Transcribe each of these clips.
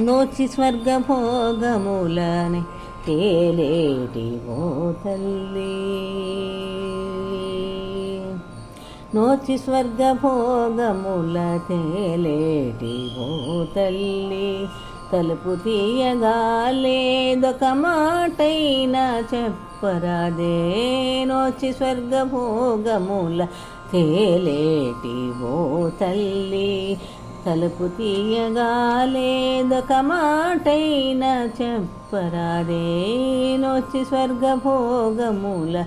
నోచి స్వర్గభోగములని తేలేటి ఓ తల్లి. నోచి స్వర్గభోగముల తేలేటి ఓ తల్లి. తలుపు తీయగా లేదొక మాటైనా చెప్పరాదే. నోచి స్వర్గభోగముల తేలేటి ఓ తల్లి. తలుపు తీయగాలేదొక మాటైన చెప్పరాదేనొచ్చి స్వర్గభోగముల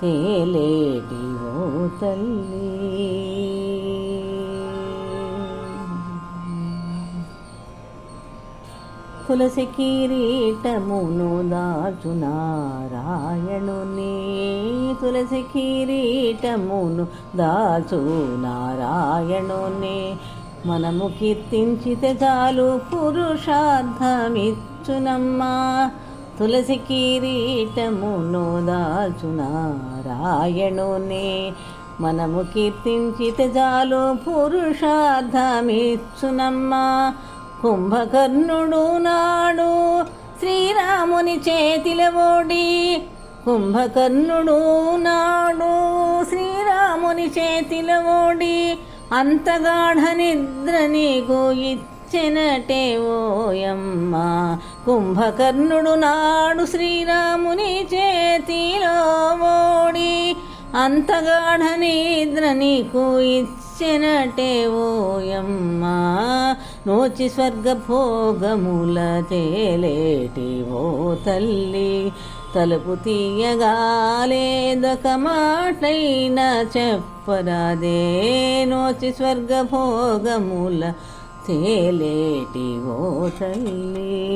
తేలేటివో ఓ తల్లి. తులసి కిరీటమును దాచు నారాయణుని తులసి కిరీటమును దాచు నారాయణుని మనము కీర్తించితే చాలు పురుషార్థమిచ్చునమ్మా. తులసి కిరీటమును దాచు నారాయణుని మనము కీర్తించితే చాలు పురుషార్థమిచ్చునమ్మా. కుంభకర్ణుడు నాడు శ్రీరాముని చేతిల ఓడి కుంభకర్ణుడు నాడు శ్రీరాముని చేతిల ఓడి అంతగాఢ నిద్ర నీకు ఇచ్చినటే ఓయమ్మ. కుంభకర్ణుడు నాడు శ్రీరాముని చేతిలో ఓడి అంతగాఢ నిద్ర నీకు ఇచ్చినటే ఓయమ్మ. నోచి స్వర్గభోగముల తేలేటి ఓ తల్లి తలుపు తీయగాలేదొక మాటైనా చెప్పరాదే. నోచి స్వర్గభోగముల తేలేటి ఓ తల్లి.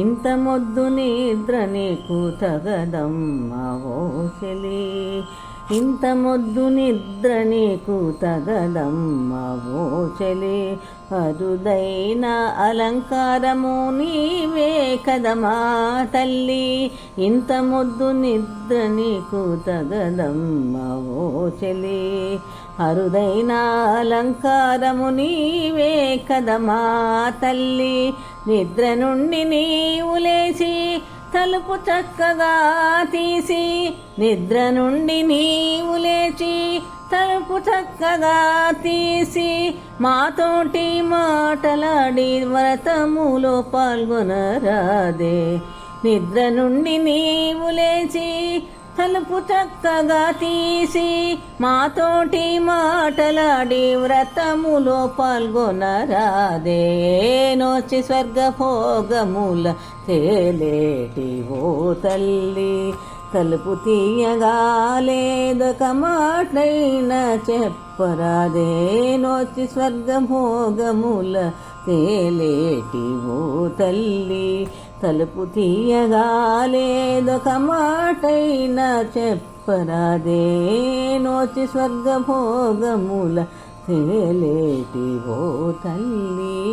ఇంత మొద్దు నిద్ర నీకు తగదమ్మ ఓ చెలి. ఇంత మొద్దు నిద్ర నీకు తగదమ్మవో ఓ అరుదైన అలంకారము నీవే కదమా తల్లి. ఇంత మొద్దు నిద్ర నీకు తగదమ్మవో ఓ అరుదైన అలంకారము నీవే కదమా తల్లి. నిద్ర నుండి నీవు లేచి తలుపు చక్కగా తీసి నిద్ర నుండి నీవు లేచి తలుపు చక్కగా తీసి మాతోటి మాటలాడి వ్రతములో పాల్గొనరాదే. నిద్ర నుండి నీవు లేచి తలుపు చక్కగా తీసి మాతోటి మాటలాడి వ్రతములో పాల్గొనరాదే నోచి స్వర్గభోగముల తేలేటి ఓ తల్లి. తలుపు తీయగా లేదొక మాటైనా చెప్పరాదే నోచి స్వర్గభోగముల తేలేటివో తల్లి. తలుపు తీయగా లేదొక మాటైనా చెప్పరాదే నోచి స్వర్గభోగముల తేలేటివో తల్లి.